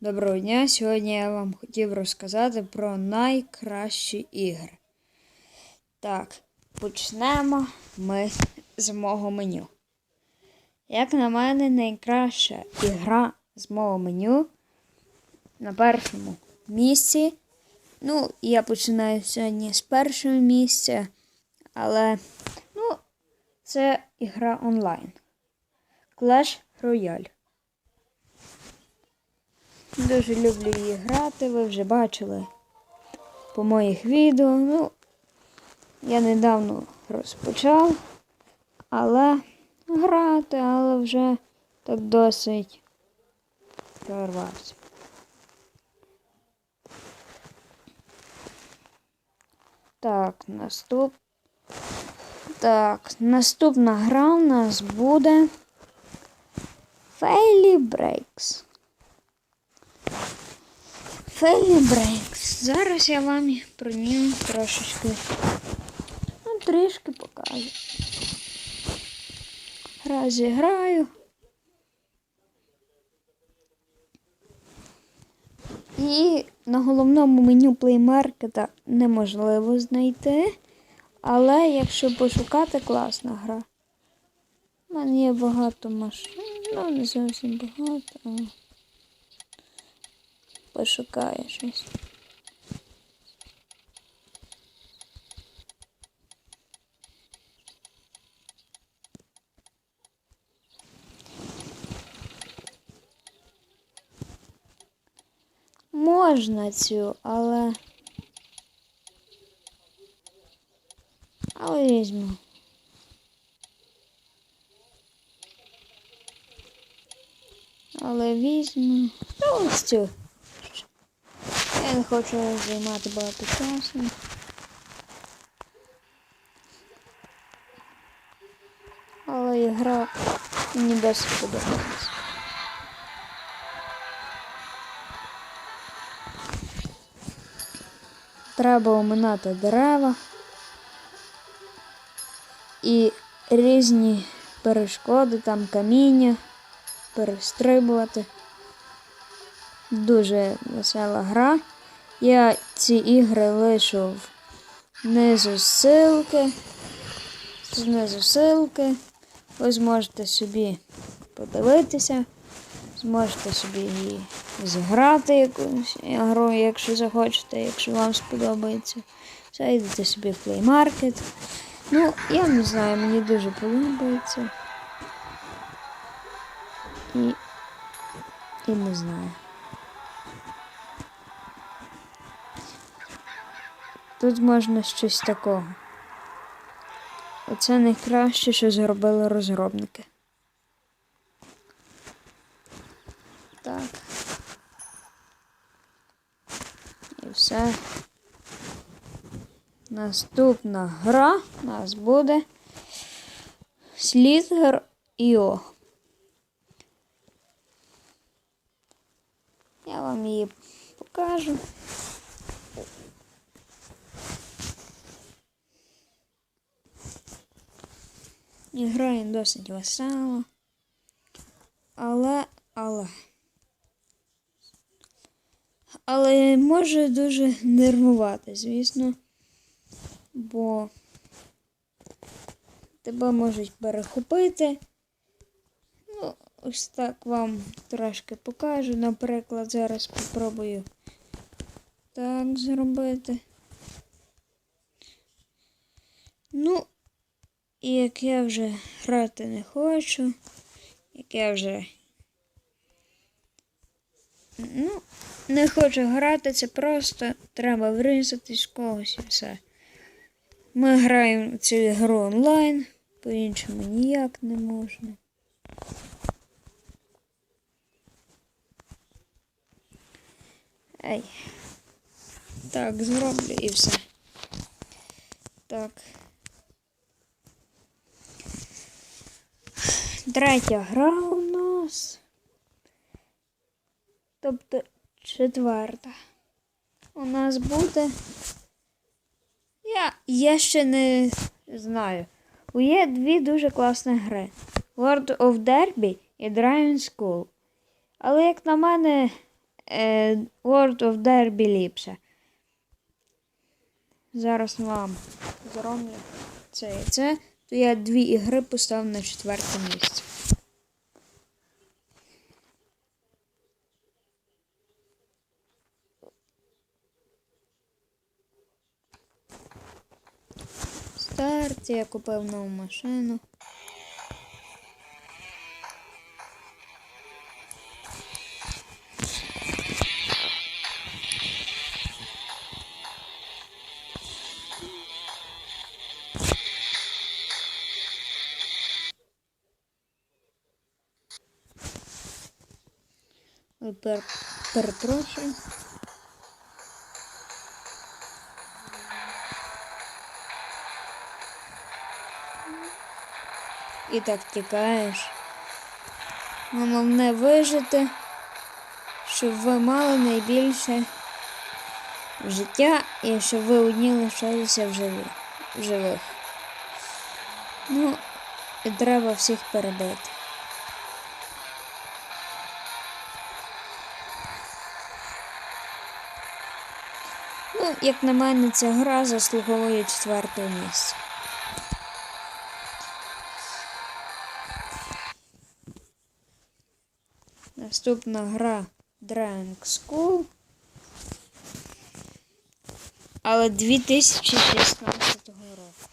Доброго дня! Сьогодні я вам хотів розказати про найкращі ігри. Так, почнемо ми з мого меню. Як на мене, найкраща ігра з мого меню на першому місці. Ну, я починаю сьогодні з першого місця, але ну, це ігра онлайн. Clash Royale. Дуже люблю її грати, ви вже бачили по моїх відео. Ну, я недавно розпочав, але грати, але вже так досить прорвався. Так, наступ. Так, наступна гра у нас буде Faily Breaks. Фейлі Брейкс. Зараз я вам про нього трошечки ну, трішки покажу. Гра зіграю. І на головному меню плеймаркета неможливо знайти. Але якщо пошукати, класна гра. У мене є багато машин, ну не зовсім багато. Пошукаю щось. Можна цю, але. Але візьму. Але візьму. Ну, ось цю. Я не хочу займати багато часу. Але ігра мені досить подобається. Треба оминати дерева і різні перешкоди, там каміння, перестрибувати. Дуже весела гра. Я ці ігри лишу внизу ссылки. Знизу ссылки. Ви зможете собі подивитися, зможете собі її зіграти якусь ігру, якщо захочете, якщо вам сподобається. Зайдете собі в Play Market. Ну, я не знаю, мені дуже подобається. І, і не знаю. Тут можна щось такого. Оце найкраще, що зробили розробники. Так. І все. Наступна гра у нас буде Slither IO. Я вам її покажу. І грає досить весело. Але, але. Але може дуже нервувати, звісно. Бо тебе можуть перехопити. Ну, ось так вам трошки покажу. Наприклад, зараз спробую так зробити. Ну, і як я вже грати не хочу, як я вже ну, не хочу грати, це просто треба врізатись когось і все. Ми граємо цю ігру онлайн, по-іншому ніяк не можна. Ей. Так, зроблю і все. Так. Третя гра у нас. Тобто четверта. У нас буде. Я, я ще не знаю. Є дві дуже класні гри. World of Derby і Driving School. Але, як на мене, е, World of Derby ліпше. Зараз вам зроблю це і це, то я дві ігри поставив на четверте місце. Старт, я купив нову машину. Пер... перепрошую. І так тікаєш. Головне вижити, щоб ви мали найбільше життя і щоб ви одні лишалися в живих. Ну, і треба всіх перебити. Ну, як на мене, ця гра заслуговує четвертого місця. Наступна гра Drank School. Але 2016 року.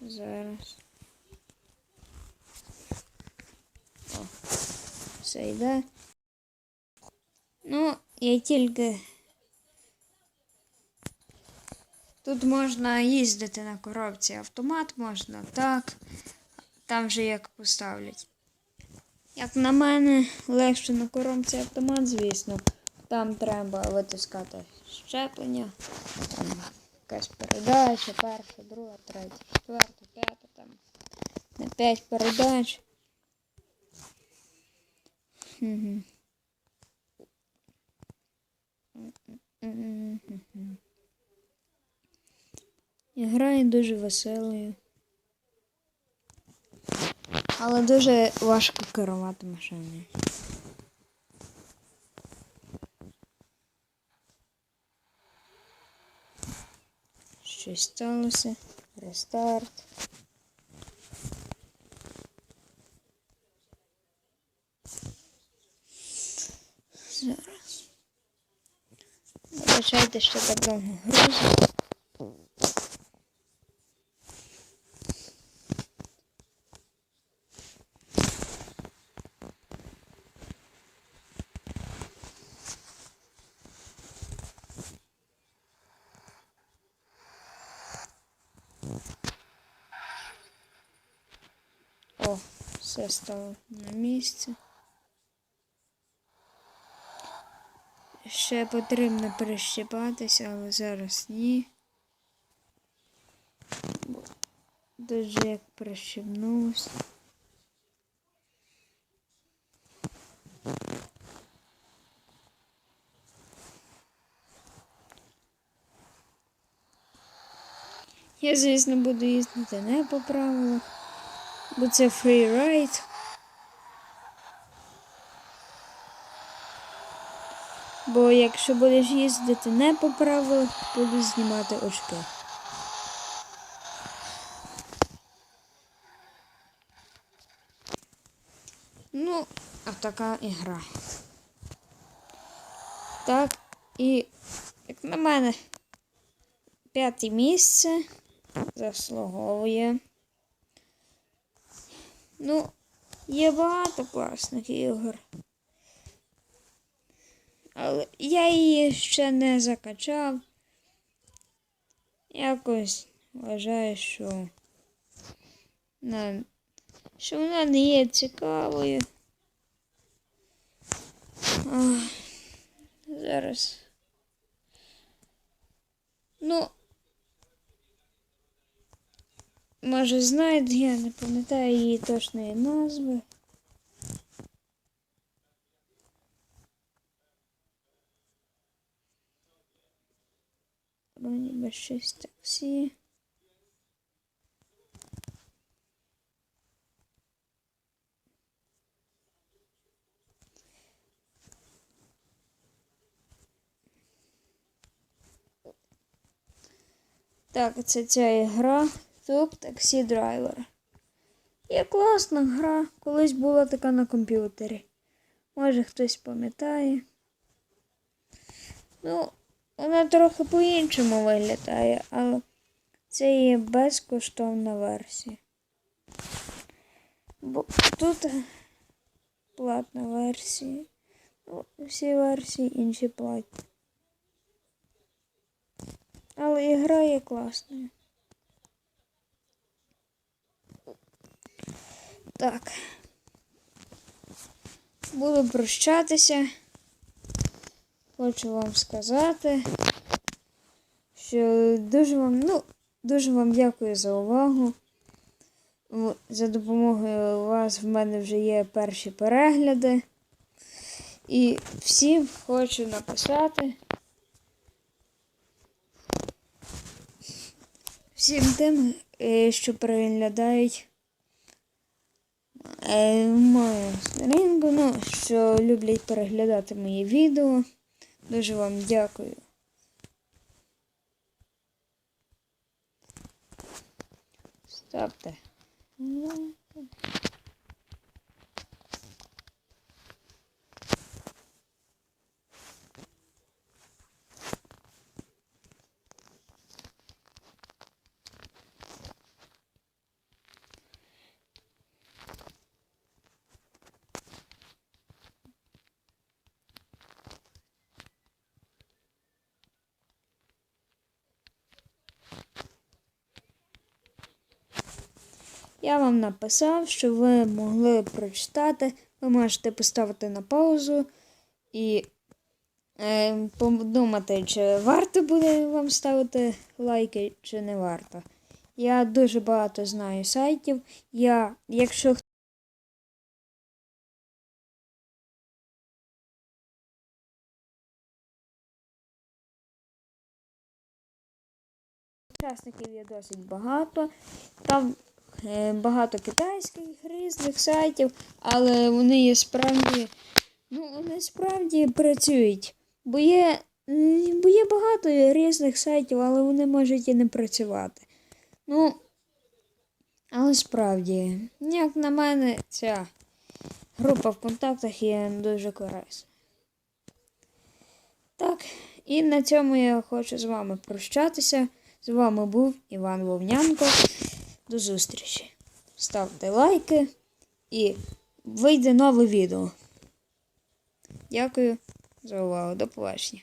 Зараз. О, все йде. Ну, я тільки. Тут можна їздити на коробці автомат, можна так. Там вже як поставлять. Як на мене, легше на коробці автомат, звісно. Там треба витискати щеплення, там якась передача, перша, друга, третя, четверта, п'ята, там на п'ять передач. Угу. Грає дуже веселою. Але дуже важко керувати машиною. Щось сталося. Рестарт. Зараз. Вибачайте, що так довго грузить. О, все стало на місці. Ще потрібно прищепатися, але зараз ні. Дуже як прищепнувся. Я, звісно, буду їздити не по правилах, бо це фрірайд. Бо якщо будеш їздити не по правилах, буду знімати очки. Ну, а така ігра. Так, і, як на мене, п'яте місце заслуговує. Ну, є багато класних ігор. Але я її ще не закачав. Якось вважаю, що, на, що вона не є цікавою. Ах, зараз. Ну, може знають, я не пам'ятаю її точної назви. Ніби щось таксі. Так, це ця ігра. Тут таксі драйвер. Є класна гра. Колись була така на комп'ютері. Може хтось пам'ятає. Ну, вона трохи по-іншому виглядає, але це є безкоштовна версія. Бо тут платна версія. Ну, всі версії інші платні. Але і гра є класною. Так. Буду прощатися. Хочу вам сказати, що дуже вам, ну, дуже вам дякую за увагу. За допомогою вас в мене вже є перші перегляди. І всім хочу написати. Всім тим, що переглядають е, мою сторінку, ну, що люблять переглядати мої відео. Дуже вам дякую. Ставте. Я вам написав, що ви могли прочитати. Ви можете поставити на паузу і е, подумати, чи варто буде вам ставити лайки, чи не варто. Я дуже багато знаю сайтів. Я, якщо Учасників є досить багато. Там багато китайських різних сайтів, але вони є справді, ну, вони справді працюють. Бо є, бо є багато різних сайтів, але вони можуть і не працювати. Ну, але справді, як на мене, ця група в контактах є дуже корисна. Так, і на цьому я хочу з вами прощатися. З вами був Іван Вовнянко. До зустрічі. Ставте лайки і вийде нове відео. Дякую за увагу. До побачення.